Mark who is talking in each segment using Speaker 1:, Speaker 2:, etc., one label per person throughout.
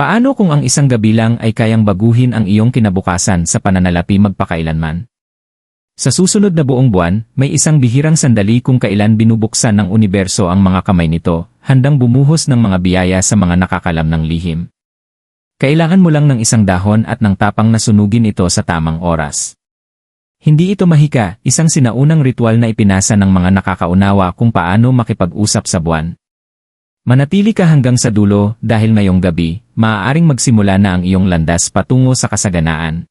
Speaker 1: Paano kung ang isang gabi lang ay kayang baguhin ang iyong kinabukasan sa pananalapi magpakailanman? Sa susunod na buong buwan, may isang bihirang sandali kung kailan binubuksan ng universo ang mga kamay nito, handang bumuhos ng mga biyaya sa mga nakakalam ng lihim. Kailangan mo lang ng isang dahon at ng tapang na sunugin ito sa tamang oras. Hindi ito mahika, isang sinaunang ritual na ipinasa ng mga nakakaunawa kung paano makipag-usap sa buwan. Manatili ka hanggang sa dulo dahil ngayong gabi, maaaring magsimula na ang iyong landas patungo sa kasaganaan.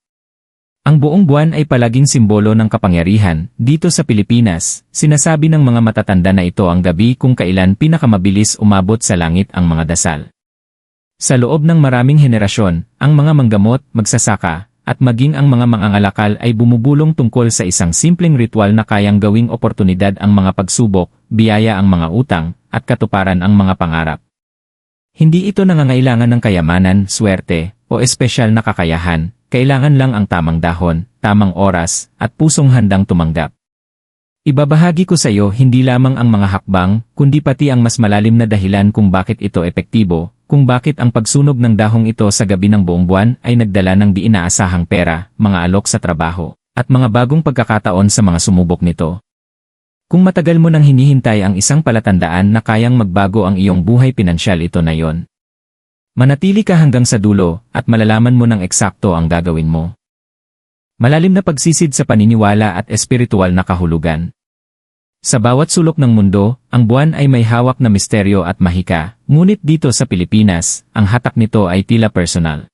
Speaker 1: Ang buong buwan ay palaging simbolo ng kapangyarihan. Dito sa Pilipinas, sinasabi ng mga matatanda na ito ang gabi kung kailan pinakamabilis umabot sa langit ang mga dasal. Sa loob ng maraming henerasyon, ang mga manggamot, magsasaka, at maging ang mga mangangalakal ay bumubulong tungkol sa isang simpleng ritual na kayang gawing oportunidad ang mga pagsubok, biyaya ang mga utang, at katuparan ang mga pangarap. Hindi ito nangangailangan ng kayamanan, swerte, o espesyal na kakayahan, kailangan lang ang tamang dahon, tamang oras, at pusong handang tumanggap. Ibabahagi ko sa iyo hindi lamang ang mga hakbang, kundi pati ang mas malalim na dahilan kung bakit ito epektibo, kung bakit ang pagsunog ng dahong ito sa gabi ng buong buwan ay nagdala ng di inaasahang pera, mga alok sa trabaho, at mga bagong pagkakataon sa mga sumubok nito. Kung matagal mo nang hinihintay ang isang palatandaan na kayang magbago ang iyong buhay pinansyal ito na yon. Manatili ka hanggang sa dulo at malalaman mo ng eksakto ang gagawin mo. Malalim na pagsisid sa paniniwala at espiritual na kahulugan. Sa bawat sulok ng mundo, ang buwan ay may hawak na misteryo at mahika, ngunit dito sa Pilipinas, ang hatak nito ay tila personal.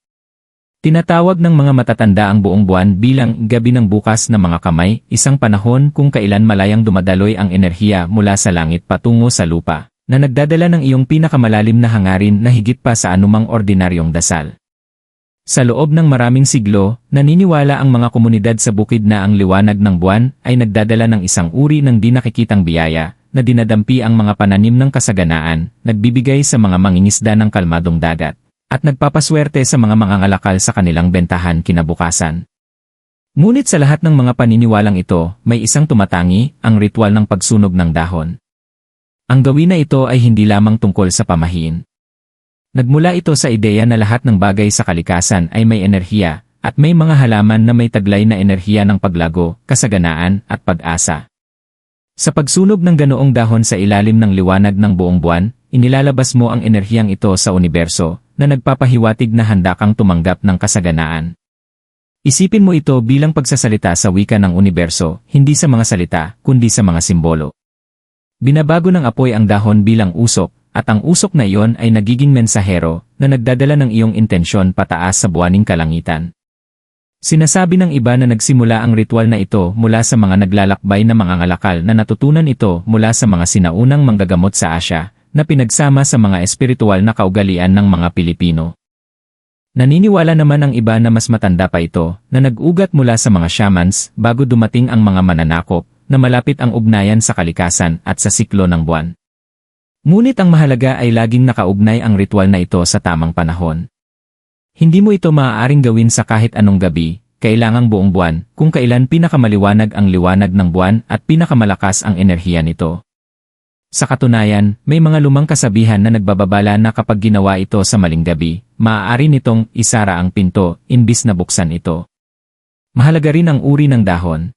Speaker 1: Tinatawag ng mga matatanda ang buong buwan bilang gabi ng bukas na mga kamay, isang panahon kung kailan malayang dumadaloy ang enerhiya mula sa langit patungo sa lupa, na nagdadala ng iyong pinakamalalim na hangarin na higit pa sa anumang ordinaryong dasal. Sa loob ng maraming siglo, naniniwala ang mga komunidad sa bukid na ang liwanag ng buwan ay nagdadala ng isang uri ng di nakikitang biyaya na dinadampi ang mga pananim ng kasaganaan, nagbibigay sa mga mangingisda ng kalmadong dagat, at nagpapaswerte sa mga mangangalakal sa kanilang bentahan kinabukasan. Ngunit sa lahat ng mga paniniwalang ito, may isang tumatangi, ang ritual ng pagsunog ng dahon. Ang gawin na ito ay hindi lamang tungkol sa pamahiin, Nagmula ito sa ideya na lahat ng bagay sa kalikasan ay may enerhiya, at may mga halaman na may taglay na enerhiya ng paglago, kasaganaan, at pag-asa. Sa pagsunog ng ganoong dahon sa ilalim ng liwanag ng buong buwan, inilalabas mo ang enerhiyang ito sa universo, na nagpapahiwatig na handa kang tumanggap ng kasaganaan. Isipin mo ito bilang pagsasalita sa wika ng universo, hindi sa mga salita, kundi sa mga simbolo. Binabago ng apoy ang dahon bilang usok, at ang usok na iyon ay nagiging mensahero na nagdadala ng iyong intensyon pataas sa buwaning kalangitan. Sinasabi ng iba na nagsimula ang ritual na ito mula sa mga naglalakbay na mga ngalakal na natutunan ito mula sa mga sinaunang manggagamot sa Asya na pinagsama sa mga espiritual na kaugalian ng mga Pilipino. Naniniwala naman ang iba na mas matanda pa ito na nag-ugat mula sa mga shamans bago dumating ang mga mananakop na malapit ang ugnayan sa kalikasan at sa siklo ng buwan. Ngunit ang mahalaga ay laging nakaugnay ang ritual na ito sa tamang panahon. Hindi mo ito maaaring gawin sa kahit anong gabi, kailangang buong buwan, kung kailan pinakamaliwanag ang liwanag ng buwan at pinakamalakas ang enerhiya nito. Sa katunayan, may mga lumang kasabihan na nagbababala na kapag ginawa ito sa maling gabi, maaari nitong isara ang pinto, imbis na buksan ito. Mahalaga rin ang uri ng dahon.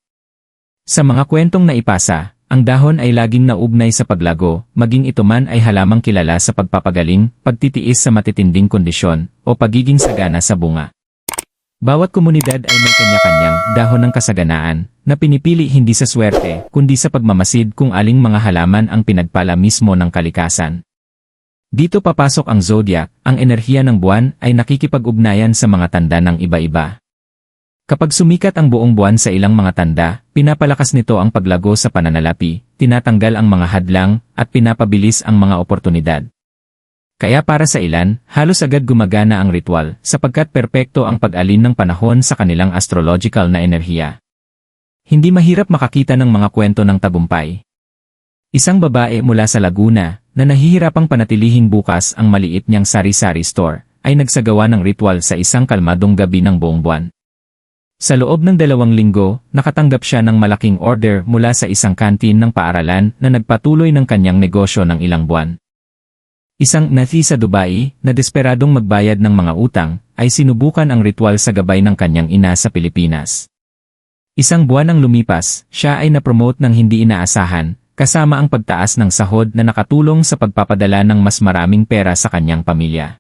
Speaker 1: Sa mga kwentong naipasa, ang dahon ay laging naugnay sa paglago, maging ito man ay halamang kilala sa pagpapagaling, pagtitiis sa matitinding kondisyon, o pagiging sagana sa bunga. Bawat komunidad ay may kanya-kanyang dahon ng kasaganaan, na pinipili hindi sa swerte, kundi sa pagmamasid kung aling mga halaman ang pinagpala mismo ng kalikasan. Dito papasok ang zodiac, ang enerhiya ng buwan ay nakikipag-ugnayan sa mga tanda ng iba-iba. Kapag sumikat ang buong buwan sa ilang mga tanda, pinapalakas nito ang paglago sa pananalapi, tinatanggal ang mga hadlang, at pinapabilis ang mga oportunidad. Kaya para sa ilan, halos agad gumagana ang ritual, sapagkat perpekto ang pag-alin ng panahon sa kanilang astrological na enerhiya. Hindi mahirap makakita ng mga kwento ng tagumpay. Isang babae mula sa Laguna, na nahihirapang panatilihin bukas ang maliit niyang sari-sari store, ay nagsagawa ng ritual sa isang kalmadong gabi ng buong buwan. Sa loob ng dalawang linggo, nakatanggap siya ng malaking order mula sa isang kantin ng paaralan na nagpatuloy ng kanyang negosyo ng ilang buwan. Isang nathi sa Dubai na desperadong magbayad ng mga utang ay sinubukan ang ritual sa gabay ng kanyang ina sa Pilipinas. Isang buwan ang lumipas, siya ay na-promote ng hindi inaasahan, kasama ang pagtaas ng sahod na nakatulong sa pagpapadala ng mas maraming pera sa kanyang pamilya.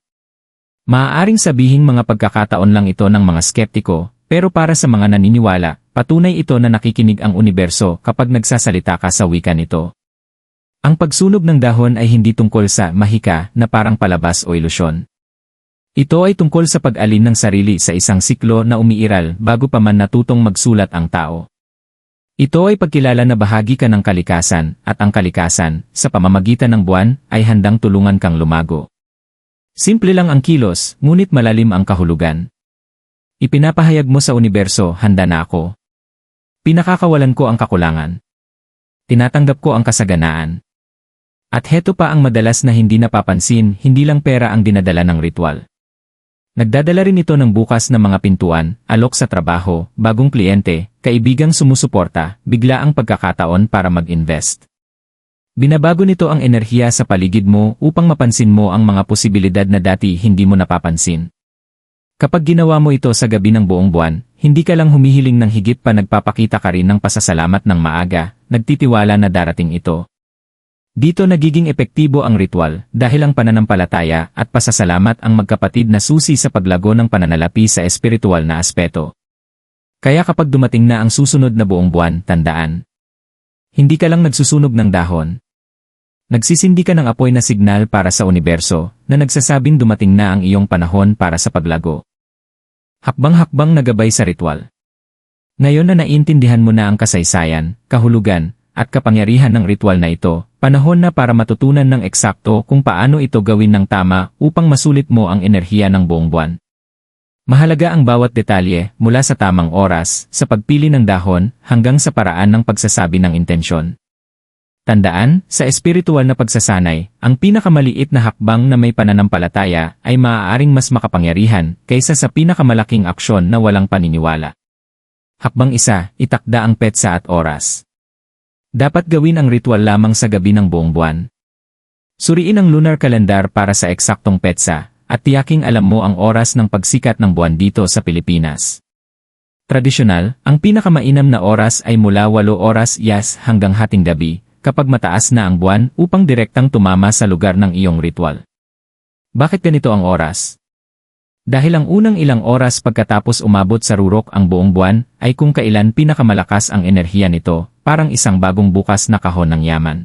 Speaker 1: Maaaring sabihing mga pagkakataon lang ito ng mga skeptiko, pero para sa mga naniniwala, patunay ito na nakikinig ang universo kapag nagsasalita ka sa wika nito. Ang pagsunog ng dahon ay hindi tungkol sa mahika na parang palabas o ilusyon. Ito ay tungkol sa pag-alin ng sarili sa isang siklo na umiiral bago pa man natutong magsulat ang tao. Ito ay pagkilala na bahagi ka ng kalikasan at ang kalikasan, sa pamamagitan ng buwan, ay handang tulungan kang lumago. Simple lang ang kilos, ngunit malalim ang kahulugan. Ipinapahayag mo sa universo, handa na ako. Pinakakawalan ko ang kakulangan. Tinatanggap ko ang kasaganaan. At heto pa ang madalas na hindi napapansin, hindi lang pera ang dinadala ng ritual. Nagdadala rin ito ng bukas na mga pintuan, alok sa trabaho, bagong kliyente, kaibigang sumusuporta, bigla ang pagkakataon para mag-invest. Binabago nito ang enerhiya sa paligid mo upang mapansin mo ang mga posibilidad na dati hindi mo napapansin. Kapag ginawa mo ito sa gabi ng buong buwan, hindi ka lang humihiling ng higit pa nagpapakita ka rin ng pasasalamat ng maaga, nagtitiwala na darating ito. Dito nagiging epektibo ang ritual dahil ang pananampalataya at pasasalamat ang magkapatid na susi sa paglago ng pananalapi sa espiritual na aspeto. Kaya kapag dumating na ang susunod na buong buwan, tandaan. Hindi ka lang nagsusunog ng dahon. Nagsisindi ka ng apoy na signal para sa universo na nagsasabing dumating na ang iyong panahon para sa paglago. Hakbang-hakbang nagabay sa ritual. Ngayon na naiintindihan mo na ang kasaysayan, kahulugan, at kapangyarihan ng ritual na ito, panahon na para matutunan ng eksakto kung paano ito gawin ng tama upang masulit mo ang enerhiya ng buong buwan. Mahalaga ang bawat detalye mula sa tamang oras, sa pagpili ng dahon, hanggang sa paraan ng pagsasabi ng intensyon. Tandaan, sa espiritual na pagsasanay, ang pinakamaliit na hakbang na may pananampalataya ay maaaring mas makapangyarihan kaysa sa pinakamalaking aksyon na walang paniniwala. Hakbang isa, itakda ang petsa at oras. Dapat gawin ang ritual lamang sa gabi ng buong buwan. Suriin ang lunar calendar para sa eksaktong petsa, at tiyaking alam mo ang oras ng pagsikat ng buwan dito sa Pilipinas. Tradisyonal, ang pinakamainam na oras ay mula 8 oras yas hanggang hating gabi, kapag mataas na ang buwan upang direktang tumama sa lugar ng iyong ritual. Bakit ganito ang oras? Dahil ang unang ilang oras pagkatapos umabot sa rurok ang buong buwan ay kung kailan pinakamalakas ang enerhiya nito parang isang bagong bukas na kahon ng yaman.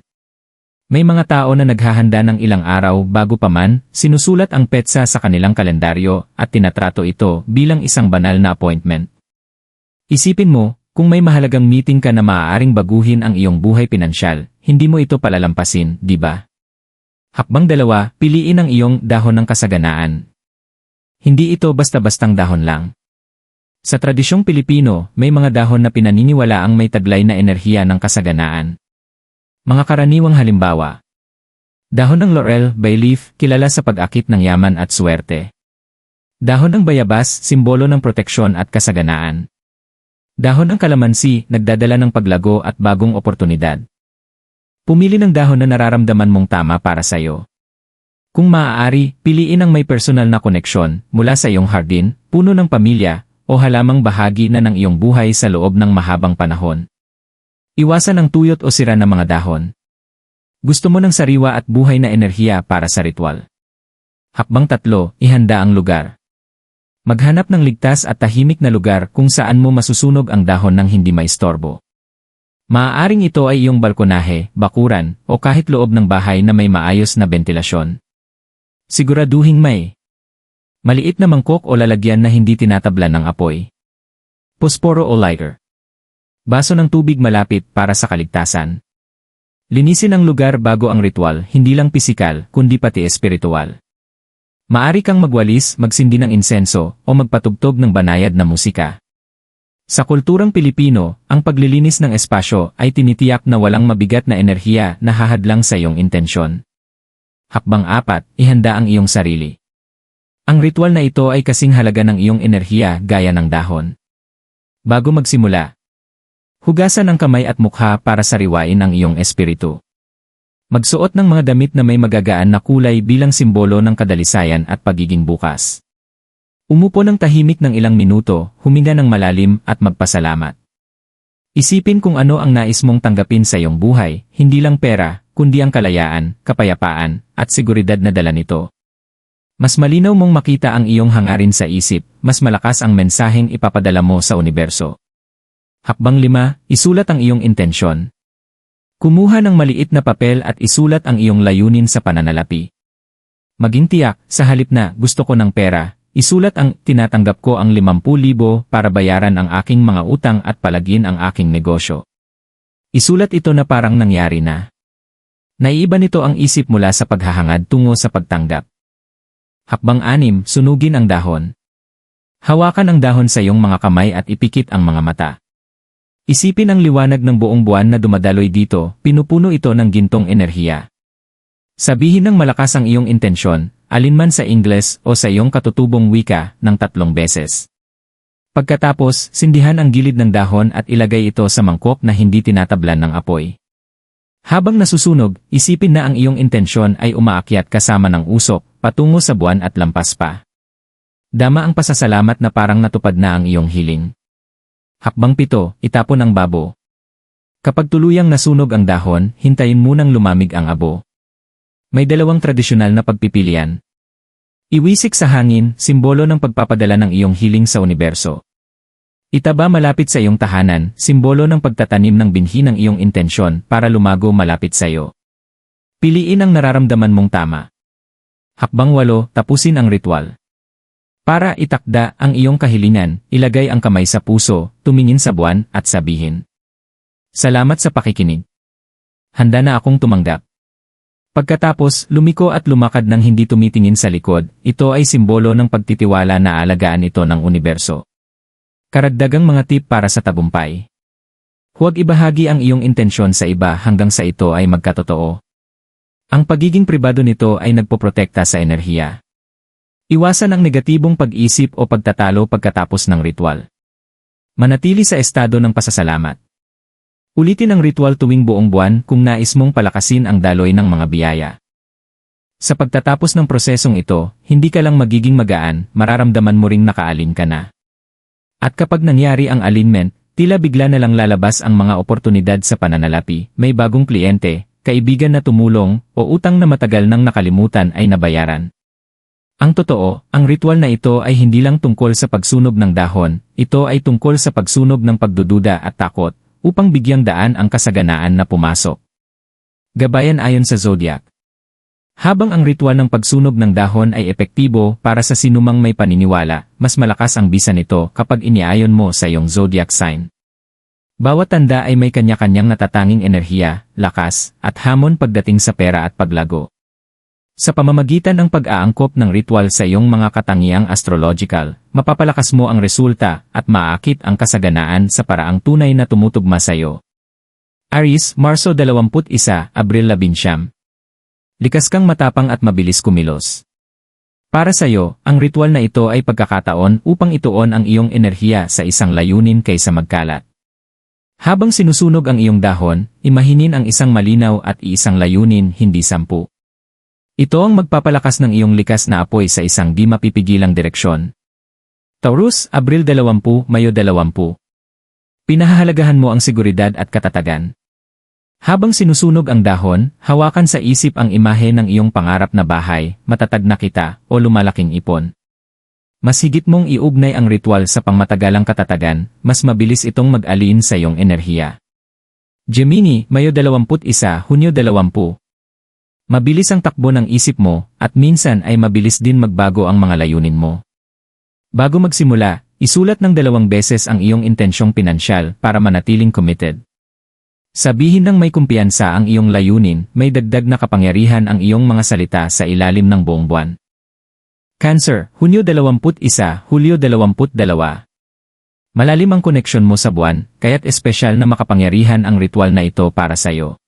Speaker 1: May mga tao na naghahanda ng ilang araw bago pa man, sinusulat ang petsa sa kanilang kalendaryo at tinatrato ito bilang isang banal na appointment. Isipin mo, kung may mahalagang meeting ka na maaaring baguhin ang iyong buhay pinansyal, hindi mo ito palalampasin, di ba? Hakbang dalawa, piliin ang iyong dahon ng kasaganaan. Hindi ito basta-bastang dahon lang. Sa tradisyong Pilipino, may mga dahon na pinaniniwala ang may taglay na enerhiya ng kasaganaan. Mga karaniwang halimbawa. Dahon ng laurel, bay leaf, kilala sa pag-akit ng yaman at swerte. Dahon ng bayabas, simbolo ng proteksyon at kasaganaan. Dahon ng kalamansi, nagdadala ng paglago at bagong oportunidad. Pumili ng dahon na nararamdaman mong tama para sa iyo. Kung maaari, piliin ang may personal na koneksyon mula sa iyong hardin, puno ng pamilya, o halamang bahagi na ng iyong buhay sa loob ng mahabang panahon. Iwasan ang tuyot o sira ng mga dahon. Gusto mo ng sariwa at buhay na enerhiya para sa ritual. Hakbang tatlo, ihanda ang lugar. Maghanap ng ligtas at tahimik na lugar kung saan mo masusunog ang dahon ng hindi maistorbo. Maaaring ito ay iyong balkonahe, bakuran, o kahit loob ng bahay na may maayos na ventilasyon. Siguraduhing may Maliit na mangkok o lalagyan na hindi tinatablan ng apoy. Posporo o lighter. Baso ng tubig malapit para sa kaligtasan. Linisin ang lugar bago ang ritual, hindi lang pisikal, kundi pati espiritual. Maari kang magwalis, magsindi ng insenso, o magpatugtog ng banayad na musika. Sa kulturang Pilipino, ang paglilinis ng espasyo ay tinitiyak na walang mabigat na enerhiya na hahadlang sa iyong intensyon. Hakbang apat, ihanda ang iyong sarili. Ang ritual na ito ay kasing halaga ng iyong enerhiya gaya ng dahon. Bago magsimula, hugasan ang kamay at mukha para sariwain ang iyong espiritu. Magsuot ng mga damit na may magagaan na kulay bilang simbolo ng kadalisayan at pagiging bukas. Umupo ng tahimik ng ilang minuto, huminga ng malalim at magpasalamat. Isipin kung ano ang nais mong tanggapin sa iyong buhay, hindi lang pera, kundi ang kalayaan, kapayapaan, at seguridad na dala nito. Mas malinaw mong makita ang iyong hangarin sa isip, mas malakas ang mensaheng ipapadala mo sa universo. Hakbang 5, isulat ang iyong intensyon. Kumuha ng maliit na papel at isulat ang iyong layunin sa pananalapi. Maging tiyak, sa halip na gusto ko ng pera, isulat ang tinatanggap ko ang 50,000 para bayaran ang aking mga utang at palagin ang aking negosyo. Isulat ito na parang nangyari na. Naiiba nito ang isip mula sa paghahangad tungo sa pagtanggap. Hakbang anim, sunugin ang dahon. Hawakan ang dahon sa iyong mga kamay at ipikit ang mga mata. Isipin ang liwanag ng buong buwan na dumadaloy dito, pinupuno ito ng gintong enerhiya. Sabihin ng malakas ang iyong intensyon, alinman sa Ingles o sa iyong katutubong wika, ng tatlong beses. Pagkatapos, sindihan ang gilid ng dahon at ilagay ito sa mangkok na hindi tinatablan ng apoy. Habang nasusunog, isipin na ang iyong intensyon ay umaakyat kasama ng usok, patungo sa buwan at lampas pa. Dama ang pasasalamat na parang natupad na ang iyong hiling. Hakbang pito, itapon ang babo. Kapag tuluyang nasunog ang dahon, hintayin munang lumamig ang abo. May dalawang tradisyonal na pagpipilian. Iwisik sa hangin, simbolo ng pagpapadala ng iyong hiling sa universo. Itaba malapit sa iyong tahanan, simbolo ng pagtatanim ng binhi ng iyong intensyon para lumago malapit sa iyo. Piliin ang nararamdaman mong tama. Hakbang walo, tapusin ang ritual. Para itakda ang iyong kahilingan, ilagay ang kamay sa puso, tumingin sa buwan, at sabihin. Salamat sa pakikinig. Handa na akong tumanggap. Pagkatapos, lumiko at lumakad ng hindi tumitingin sa likod, ito ay simbolo ng pagtitiwala na alagaan ito ng universo. Karagdagang mga tip para sa tabumpay. Huwag ibahagi ang iyong intensyon sa iba hanggang sa ito ay magkatotoo. Ang pagiging pribado nito ay nagpoprotekta sa enerhiya. Iwasan ang negatibong pag-isip o pagtatalo pagkatapos ng ritual. Manatili sa estado ng pasasalamat. Ulitin ang ritual tuwing buong buwan kung nais mong palakasin ang daloy ng mga biyaya. Sa pagtatapos ng prosesong ito, hindi ka lang magiging magaan, mararamdaman mo ring nakaalin ka na. At kapag nangyari ang alignment, tila bigla na lang lalabas ang mga oportunidad sa pananalapi, may bagong kliyente, kaibigan na tumulong, o utang na matagal nang nakalimutan ay nabayaran. Ang totoo, ang ritual na ito ay hindi lang tungkol sa pagsunog ng dahon, ito ay tungkol sa pagsunog ng pagdududa at takot, upang bigyang daan ang kasaganaan na pumasok. Gabayan ayon sa Zodiac. Habang ang ritual ng pagsunog ng dahon ay epektibo para sa sinumang may paniniwala, mas malakas ang bisa nito kapag iniayon mo sa iyong zodiac sign. Bawat tanda ay may kanya-kanyang natatanging enerhiya, lakas, at hamon pagdating sa pera at paglago. Sa pamamagitan ng pag-aangkop ng ritual sa iyong mga katangiang astrological, mapapalakas mo ang resulta at maakit ang kasaganaan sa paraang tunay na tumutugma sa iyo. Aries, Marso 21, Abril 11. Likas kang matapang at mabilis kumilos. Para sa iyo, ang ritual na ito ay pagkakataon upang ituon ang iyong enerhiya sa isang layunin kaysa magkalat. Habang sinusunog ang iyong dahon, imahinin ang isang malinaw at iisang layunin hindi sampu. Ito ang magpapalakas ng iyong likas na apoy sa isang di mapipigilang direksyon. Taurus, Abril 20, Mayo 20. Pinahahalagahan mo ang seguridad at katatagan. Habang sinusunog ang dahon, hawakan sa isip ang imahe ng iyong pangarap na bahay, matatag na kita, o lumalaking ipon. Mas higit mong iugnay ang ritual sa pangmatagalang katatagan, mas mabilis itong mag-alin sa iyong enerhiya. Gemini, Mayo 21, Hunyo 20, Mabilis ang takbo ng isip mo, at minsan ay mabilis din magbago ang mga layunin mo. Bago magsimula, isulat ng dalawang beses ang iyong intensyong pinansyal para manatiling committed. Sabihin ng may kumpiyansa ang iyong layunin, may dagdag na kapangyarihan ang iyong mga salita sa ilalim ng buong buwan. Cancer, Hunyo 21, Hulyo 22. Malalim ang koneksyon mo sa buwan, kaya't espesyal na makapangyarihan ang ritual na ito para sa iyo.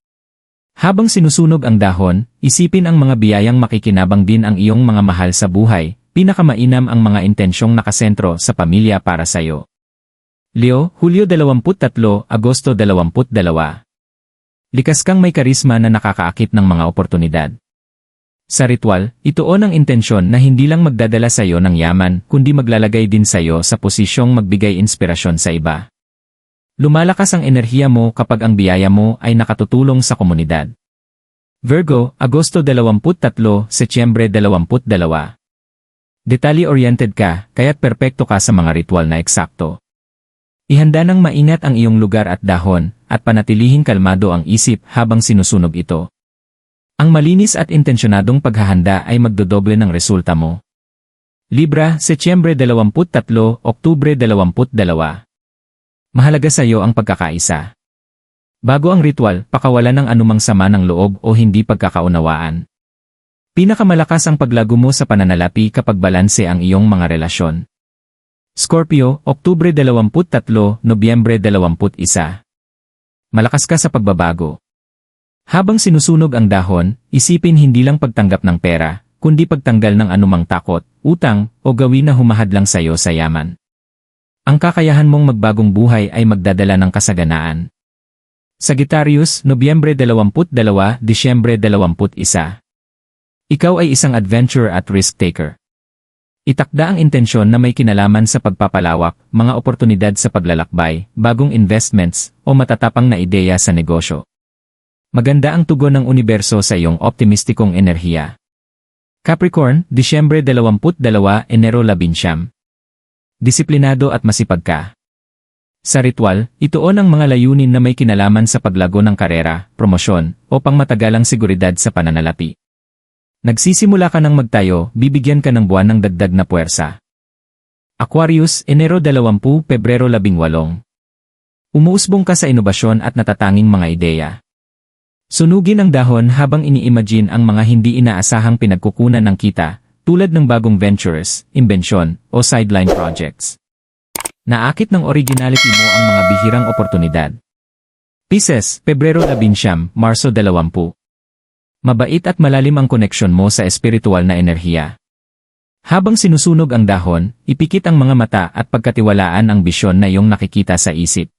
Speaker 1: Habang sinusunog ang dahon, isipin ang mga biyayang makikinabang din ang iyong mga mahal sa buhay, pinakamainam ang mga intensyong nakasentro sa pamilya para sa iyo. Leo, Hulyo 23, Agosto 22. Likas kang may karisma na nakakaakit ng mga oportunidad. Sa ritual, ituon ang intensyon na hindi lang magdadala sa iyo ng yaman, kundi maglalagay din sa iyo sa posisyong magbigay inspirasyon sa iba. Lumalakas ang enerhiya mo kapag ang biyaya mo ay nakatutulong sa komunidad. Virgo, Agosto 23, Setyembre 22. Detalye-oriented ka, kaya't perpekto ka sa mga ritual na eksakto. Ihanda ng maingat ang iyong lugar at dahon, at panatilihing kalmado ang isip habang sinusunog ito. Ang malinis at intensyonadong paghahanda ay magdodoble ng resulta mo. Libra, Setyembre 23, Oktubre 22. Mahalaga sa iyo ang pagkakaisa. Bago ang ritual, pakawalan ng anumang sama ng loob o hindi pagkakaunawaan. Pinakamalakas ang paglago mo sa pananalapi kapag balanse ang iyong mga relasyon. Scorpio, Oktubre 23, Nobyembre 21. Malakas ka sa pagbabago. Habang sinusunog ang dahon, isipin hindi lang pagtanggap ng pera, kundi pagtanggal ng anumang takot, utang, o gawin na humahadlang sa iyo sa yaman. Ang kakayahan mong magbagong buhay ay magdadala ng kasaganaan. Sagittarius, Nobyembre 22, Disyembre 21. Ikaw ay isang adventurer at risk-taker. Itakda ang intensyon na may kinalaman sa pagpapalawak, mga oportunidad sa paglalakbay, bagong investments, o matatapang na ideya sa negosyo. Maganda ang tugon ng universo sa iyong optimistikong enerhiya. Capricorn, Disyembre 22, Enero 11. Disiplinado at masipag ka. Sa ritual, ituon ang mga layunin na may kinalaman sa paglago ng karera, promosyon, o pangmatagalang seguridad sa pananalapi. Nagsisimula ka ng magtayo, bibigyan ka ng buwan ng dagdag na puwersa. Aquarius, Enero 20, Pebrero 18. Umuusbong ka sa inobasyon at natatanging mga ideya. Sunugin ang dahon habang ini-imagine ang mga hindi inaasahang pinagkukunan ng kita, tulad ng bagong ventures, imbensyon, o sideline projects. Naakit ng originality mo ang mga bihirang oportunidad. Pisces, Pebrero 11, Marso 20. Mabait at malalim ang koneksyon mo sa espiritual na enerhiya. Habang sinusunog ang dahon, ipikit ang mga mata at pagkatiwalaan ang bisyon na iyong nakikita sa isip.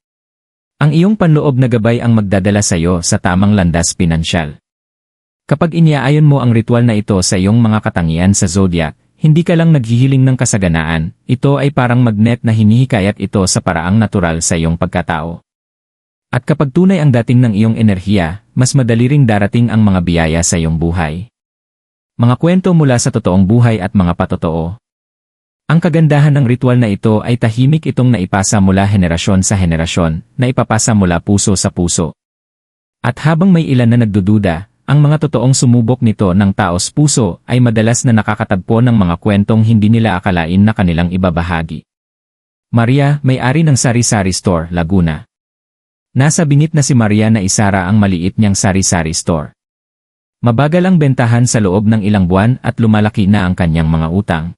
Speaker 1: Ang iyong panloob na gabay ang magdadala sa iyo sa tamang landas pinansyal. Kapag iniaayon mo ang ritual na ito sa iyong mga katangian sa zodiac, hindi ka lang naghihiling ng kasaganaan, ito ay parang magnet na hinihikayat ito sa paraang natural sa iyong pagkatao. At kapag tunay ang dating ng iyong enerhiya, mas madali ring darating ang mga biyaya sa iyong buhay. Mga kwento mula sa totoong buhay at mga patotoo, ang kagandahan ng ritual na ito ay tahimik itong naipasa mula henerasyon sa henerasyon, na ipapasa mula puso sa puso. At habang may ilan na nagdududa, ang mga totoong sumubok nito ng taos puso ay madalas na nakakatagpo ng mga kwentong hindi nila akalain na kanilang ibabahagi. Maria, may-ari ng Sari-Sari Store, Laguna. Nasa bingit na si Maria na isara ang maliit niyang Sari-Sari Store. Mabagal ang bentahan sa loob ng ilang buwan at lumalaki na ang kanyang mga utang.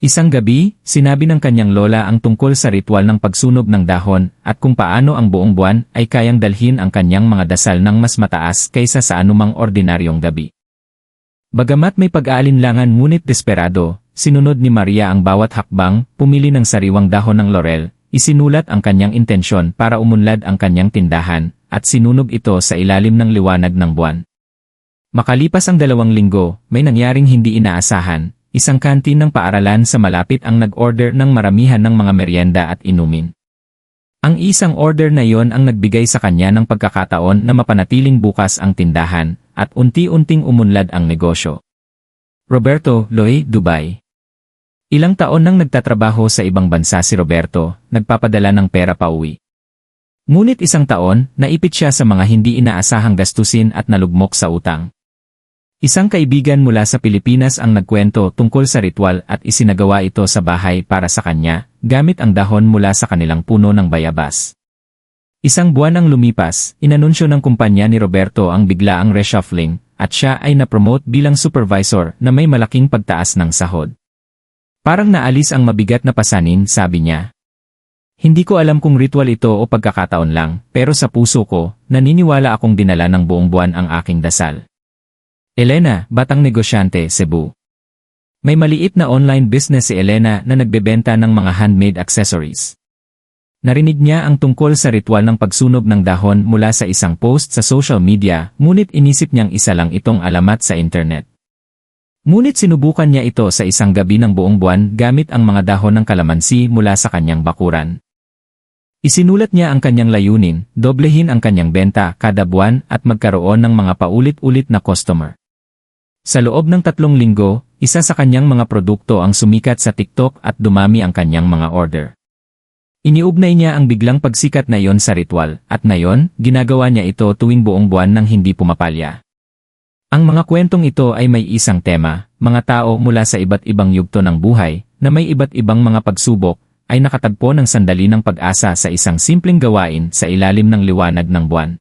Speaker 1: Isang gabi, sinabi ng kanyang lola ang tungkol sa ritual ng pagsunog ng dahon at kung paano ang buong buwan ay kayang dalhin ang kanyang mga dasal ng mas mataas kaysa sa anumang ordinaryong gabi. Bagamat may pag-aalinlangan ngunit desperado, sinunod ni Maria ang bawat hakbang, pumili ng sariwang dahon ng laurel, isinulat ang kanyang intensyon para umunlad ang kanyang tindahan, at sinunog ito sa ilalim ng liwanag ng buwan. Makalipas ang dalawang linggo, may nangyaring hindi inaasahan, Isang kantin ng paaralan sa malapit ang nag-order ng maramihan ng mga merienda at inumin. Ang isang order na yon ang nagbigay sa kanya ng pagkakataon na mapanatiling bukas ang tindahan at unti-unting umunlad ang negosyo. Roberto Loy, Dubai Ilang taon nang nagtatrabaho sa ibang bansa si Roberto, nagpapadala ng pera pauwi. Ngunit isang taon, naipit siya sa mga hindi inaasahang gastusin at nalugmok sa utang. Isang kaibigan mula sa Pilipinas ang nagkwento tungkol sa ritual at isinagawa ito sa bahay para sa kanya, gamit ang dahon mula sa kanilang puno ng bayabas. Isang buwan ang lumipas, inanunsyo ng kumpanya ni Roberto ang biglaang reshuffling, at siya ay na-promote bilang supervisor na may malaking pagtaas ng sahod. Parang naalis ang mabigat na pasanin, sabi niya. Hindi ko alam kung ritual ito o pagkakataon lang, pero sa puso ko, naniniwala akong dinala ng buong buwan ang aking dasal. Elena, batang negosyante, Cebu. May maliit na online business si Elena na nagbebenta ng mga handmade accessories. Narinig niya ang tungkol sa ritual ng pagsunog ng dahon mula sa isang post sa social media, ngunit inisip niyang isa lang itong alamat sa internet. Ngunit sinubukan niya ito sa isang gabi ng buong buwan gamit ang mga dahon ng kalamansi mula sa kanyang bakuran. Isinulat niya ang kanyang layunin, doblehin ang kanyang benta kada buwan at magkaroon ng mga paulit-ulit na customer. Sa loob ng tatlong linggo, isa sa kanyang mga produkto ang sumikat sa TikTok at dumami ang kanyang mga order. Iniugnay niya ang biglang pagsikat na iyon sa ritual, at ngayon, ginagawa niya ito tuwing buong buwan nang hindi pumapalya. Ang mga kwentong ito ay may isang tema, mga tao mula sa iba't ibang yugto ng buhay, na may iba't ibang mga pagsubok, ay nakatagpo ng sandali ng pag-asa sa isang simpleng gawain sa ilalim ng liwanag ng buwan.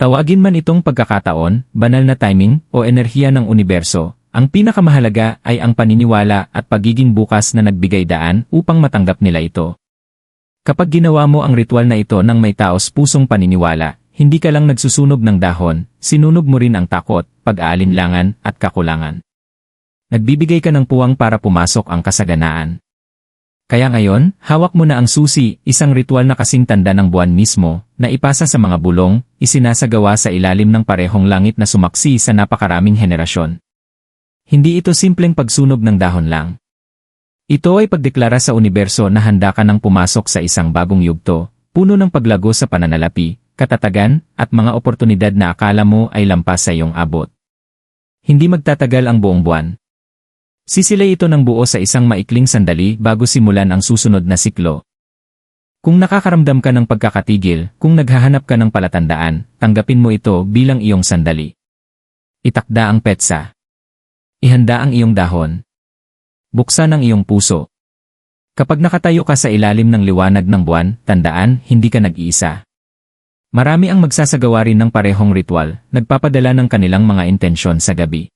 Speaker 1: Tawagin man itong pagkakataon, banal na timing, o enerhiya ng universo, ang pinakamahalaga ay ang paniniwala at pagiging bukas na nagbigay daan upang matanggap nila ito. Kapag ginawa mo ang ritual na ito ng may taos pusong paniniwala, hindi ka lang nagsusunog ng dahon, sinunog mo rin ang takot, pag-aalinlangan, at kakulangan. Nagbibigay ka ng puwang para pumasok ang kasaganaan. Kaya ngayon, hawak mo na ang susi, isang ritual na kasing tanda ng buwan mismo, na ipasa sa mga bulong, isinasagawa sa ilalim ng parehong langit na sumaksi sa napakaraming henerasyon. Hindi ito simpleng pagsunog ng dahon lang. Ito ay pagdeklara sa universo na handa ka nang pumasok sa isang bagong yugto, puno ng paglago sa pananalapi, katatagan, at mga oportunidad na akala mo ay lampas sa iyong abot. Hindi magtatagal ang buong buwan. Sisilay ito ng buo sa isang maikling sandali bago simulan ang susunod na siklo. Kung nakakaramdam ka ng pagkakatigil, kung naghahanap ka ng palatandaan, tanggapin mo ito bilang iyong sandali. Itakda ang petsa. Ihanda ang iyong dahon. Buksan ang iyong puso. Kapag nakatayo ka sa ilalim ng liwanag ng buwan, tandaan, hindi ka nag-iisa. Marami ang magsasagawa rin ng parehong ritual, nagpapadala ng kanilang mga intensyon sa gabi.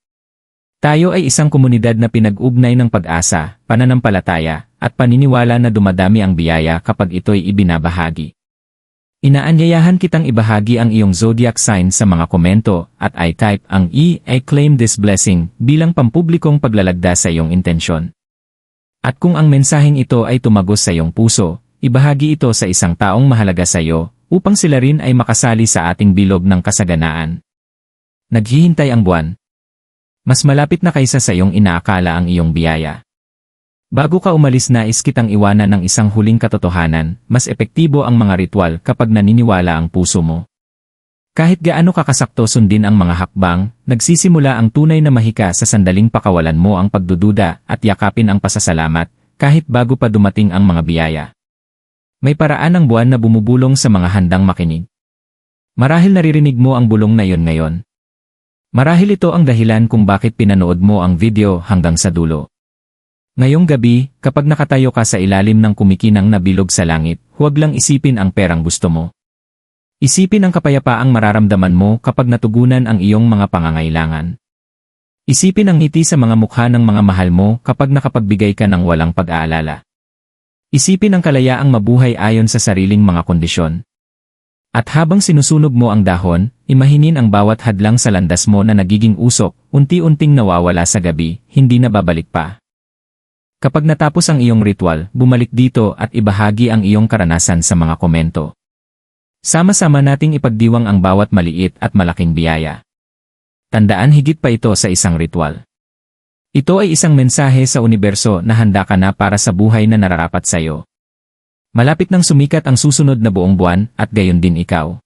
Speaker 1: Tayo ay isang komunidad na pinag-ugnay ng pag-asa, pananampalataya, at paniniwala na dumadami ang biyaya kapag ito'y ibinabahagi. Inaanyayahan kitang ibahagi ang iyong zodiac sign sa mga komento at i-type ang E I claim this blessing bilang pampublikong paglalagda sa iyong intensyon. At kung ang mensaheng ito ay tumagos sa iyong puso, ibahagi ito sa isang taong mahalaga sa iyo upang sila rin ay makasali sa ating bilog ng kasaganaan. Naghihintay ang buwan. Mas malapit na kaysa sa iyong inaakala ang iyong biyaya. Bago ka umalis nais kitang iwanan ng isang huling katotohanan, mas epektibo ang mga ritual kapag naniniwala ang puso mo. Kahit gaano kakasakto sundin ang mga hakbang, nagsisimula ang tunay na mahika sa sandaling pakawalan mo ang pagdududa at yakapin ang pasasalamat, kahit bago pa dumating ang mga biyaya. May paraan ng buwan na bumubulong sa mga handang makinig. Marahil naririnig mo ang bulong na yon ngayon. Marahil ito ang dahilan kung bakit pinanood mo ang video hanggang sa dulo. Ngayong gabi, kapag nakatayo ka sa ilalim ng kumikinang na bilog sa langit, huwag lang isipin ang perang gusto mo. Isipin ang kapayapaang mararamdaman mo kapag natugunan ang iyong mga pangangailangan. Isipin ang ngiti sa mga mukha ng mga mahal mo kapag nakapagbigay ka ng walang pag-aalala. Isipin ang kalayaang mabuhay ayon sa sariling mga kondisyon. At habang sinusunog mo ang dahon, imahinin ang bawat hadlang sa landas mo na nagiging usok, unti-unting nawawala sa gabi, hindi na babalik pa. Kapag natapos ang iyong ritual, bumalik dito at ibahagi ang iyong karanasan sa mga komento. Sama-sama nating ipagdiwang ang bawat maliit at malaking biyaya. Tandaan higit pa ito sa isang ritual. Ito ay isang mensahe sa universo na handa ka na para sa buhay na nararapat sa iyo. Malapit nang sumikat ang susunod na buong buwan at gayon din ikaw.